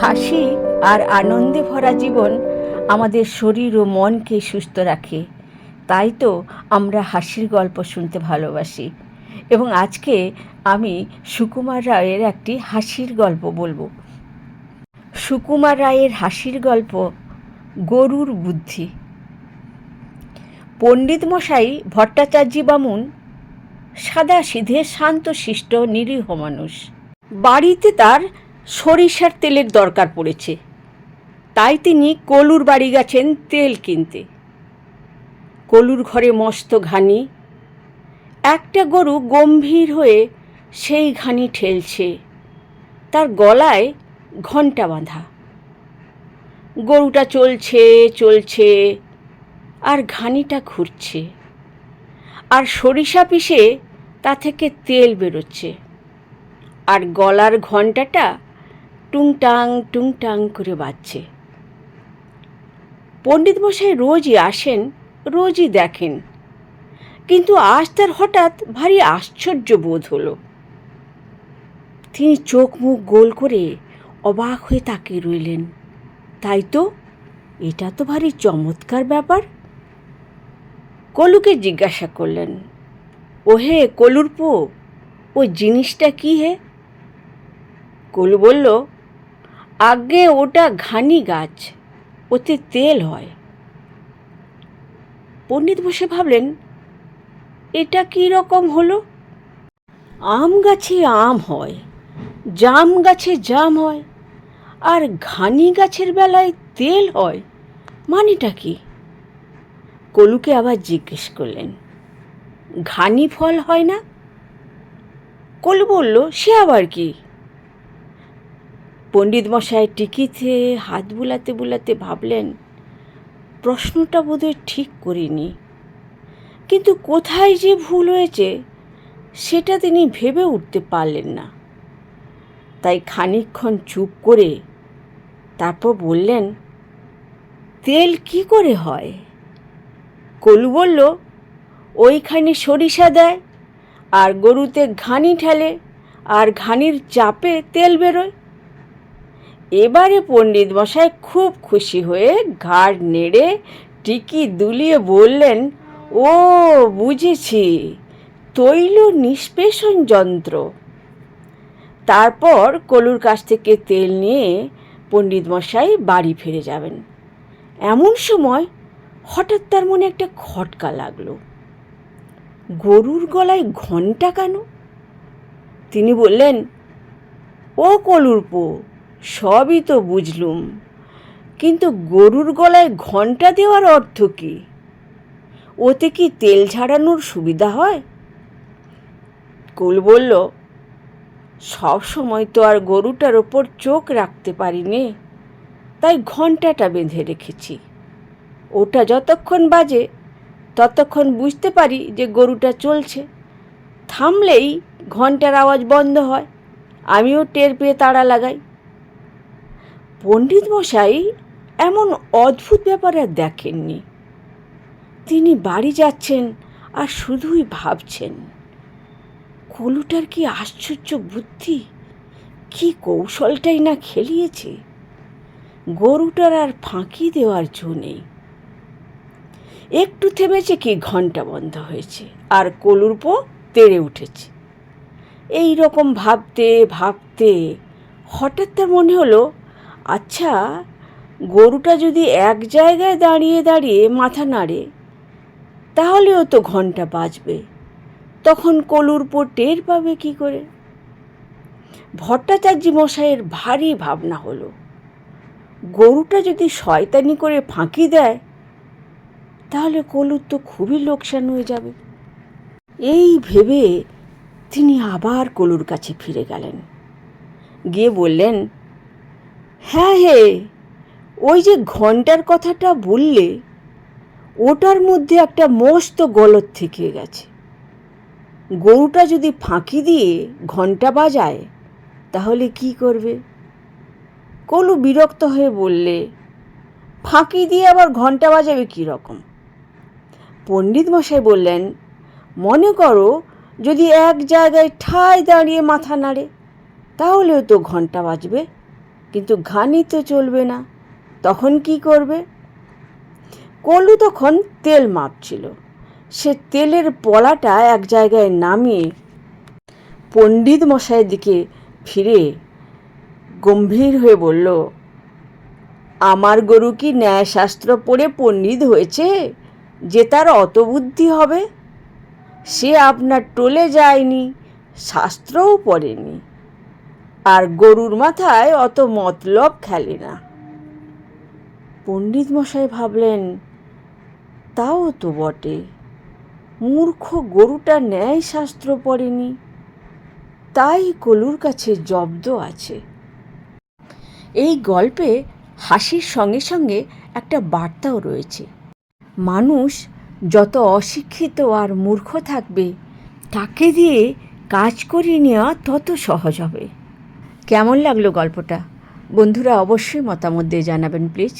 হাসি আর আনন্দে ভরা জীবন আমাদের শরীর ও মনকে সুস্থ রাখে। তাই তো আমরা হাসির গল্প শুনতে ভালোবাসি। এবং আজকে আমি সুকুমার রায়ের একটি হাসির গল্প বলব। সুকুমার রায়ের হাসির গল্প, গরুর বুদ্ধি। পণ্ডিত মশাই ভট্টাচার্য বামুন সাদা সিধে শান্ত শিষ্ট নিরীহ মানুষ। বাড়িতে তার সরিষার তেলের দরকার পড়েছে। তাই তিনি কলুর বাড়ি গেছেন তেল কিনতে। কলুর ঘরে মস্ত ঘানি। একটা গরু গম্ভীর হয়ে সেই ঘানি ঠেলছে। তার গলায় ঘণ্টা বাঁধা। গরুটা চলছে চলছে, আর ঘানিটা ঘুরছে। আর সরিষা পিষে তা থেকে তেল বেরোচ্ছে। আর গলার ঘণ্টাটা টুংটাং টুংটাং করে বাজছে। পণ্ডিত মশাই রোজই আসেন, রোজই দেখেন। কিন্তু আজ তার হঠাৎ ভারী আশ্চর্য বোধ হলো। তিনি চোখ মুখ গোল করে অবাক হয়ে তাকিয়ে রইলেন। তাই তো, এটা তো ভারী চমৎকার ব্যাপার। কলুকে জিজ্ঞাসা করলেন ও হে কলুর পো, ও জিনিসটা কি হে? কলু বলল আগে ওটা ঘানি গাছ, ওতে তেল হয়। পণ্ডিত বসে ভাবলেন, এটা কী রকম হলো? আম গাছে আম হয়, জাম গাছে জাম হয়, আর ঘানি গাছের বেলায় তেল হয়, মানেটা কি? কলুকে আবার জিজ্ঞেস করলেন, ঘানি ফল হয় না? কলু বলল, সে আবার কি? পণ্ডিত মশাই টিকিতে হাত বুলাতে বুলাতে ভাবলেন, প্রশ্নটা বোধহয় ঠিক করিনি। কিন্তু কোথায় যে ভুল হয়েছে, সেটা তিনি ভেবে উঠতে পারলেন না। তাই খানিকক্ষণ চুপ করে তারপর বললেন, তেল কি করে হয়? কলু বলল, ওইখানে সরিষা দেয়, আর গরুতে ঘানি ঠেলে, আর ঘানির চাপে তেল বেরোয়। এবারে পণ্ডিত মশাই খুব খুশি হয়ে ঘাড় নেড়ে টিকি দুলিয়ে বললেন, ও, বুঝেছি। তৈল নিষ্পেষণ যন্ত্র। তারপর কলুর কাছ থেকে তেল নিয়ে পণ্ডিত মশাই বাড়ি ফিরে যাবেন। এমন সময় হঠাৎ তার মনে একটা খটকা লাগল। গরুর গলায় ঘণ্টা কেন? তিনি বললেন, ও কলুর পো সবই তো বুঝলুম। কিন্তু গরুর গলায় ঘণ্টা দেওয়ার অর্থ কী? ওতে কি তেল ঝাড়ানোর সুবিধা হয়? কুল বলল, সব সময় তো আর গরুটার ওপর চোখ রাখতে পারিনি, তাই ঘন্টাটা বেঁধে রেখেছি। ওটা যতক্ষণ বাজে, ততক্ষণ বুঝতে পারি যে গরুটা চলছে। থামলেই ঘণ্টার আওয়াজ বন্ধ হয়, আমিও টের পেয়ে তাড়া লাগাই। পণ্ডিত মশাই এমন অদ্ভুত ব্যাপার আর দেখেননি। তিনি বাড়ি যাচ্ছেন আর শুধুই ভাবছেন, কলুটার কি আশ্চর্য বুদ্ধি? কি কৌশলটাই না খেলিয়েছে? গরুটার আর ফাঁকি দেওয়ার জো নেই। একটু থেমেছে কি ঘণ্টা বন্ধ হয়েছে, আর কলুর পো তেড়ে উঠেছে। এই রকম ভাবতে ভাবতে হঠাৎ তার মনে হলো আচ্ছা গরুটা যদি এক জায়গায় দাঁড়িয়ে দাঁড়িয়ে মাথা নাড়ে, তাহলেও তো ঘণ্টা বাজবে। তখন কলুর পর টের পাবে কি করে? ভট্টাচার্য মশাইয়ের ভারী ভাবনা হলো। গরুটা যদি শয়তানি করে ফাঁকি দেয়, তাহলে কলুর তো খুবই লোকসান হয়ে যাবে। এই ভেবে তিনি আবার কলুর কাছে ফিরে গেলেন। গিয়ে বললেন হ্যাঁ হে, ওই যে ঘণ্টার কথাটা বললে, ওটার মধ্যে একটা মস্ত গলত থেকে গেছে। গরুটা যদি ফাঁকি দিয়ে ঘণ্টা বাজায়, তাহলে কি করবে? কলু বিরক্ত হয়ে বললে, ফাঁকি দিয়ে আবার ঘণ্টা বাজাবে কী রকম? পণ্ডিত মশাই বললেন, মনে করো যদি এক জায়গায় ঠায় দাঁড়িয়ে মাথা নাড়ে, তাহলেও তো ঘণ্টা বাজবে। কিন্তু ঘানি তো চলবে না। তখন কি করবে? কলু তখন তেল মাপছিল। সে তেলের পলাটা এক জায়গায় নামিয়ে পণ্ডিত মশাইয়ের দিকে ফিরে গম্ভীর হয়ে বলল, আমার গরু কি ন্যায়শাস্ত্র পড়ে পণ্ডিত হয়েছে যে তার অত বুদ্ধি হবে? সে আপনার টোলে যায়নি, শাস্ত্রও পড়েনি। আর গরুর মাথায় অত মতলব খেলে না। পণ্ডিত মশাই ভাবলেন, তাও তো বটে। মূর্খ গরুটা ন্যায় শাস্ত্র পড়েনি। তাই কলুর কাছে জব্দ আছে। এই গল্পে হাসির সঙ্গে সঙ্গে একটা বার্তাও রয়েছে। মানুষ যত অশিক্ষিত আর মূর্খ থাকবে, তাকে দিয়ে কাজ করিয়ে নেওয়া তত সহজ হবে। কেমন লাগল গল্পটা? বন্ধুরা অবশ্যই মতামত দিয়ে জানাবেন প্লিজ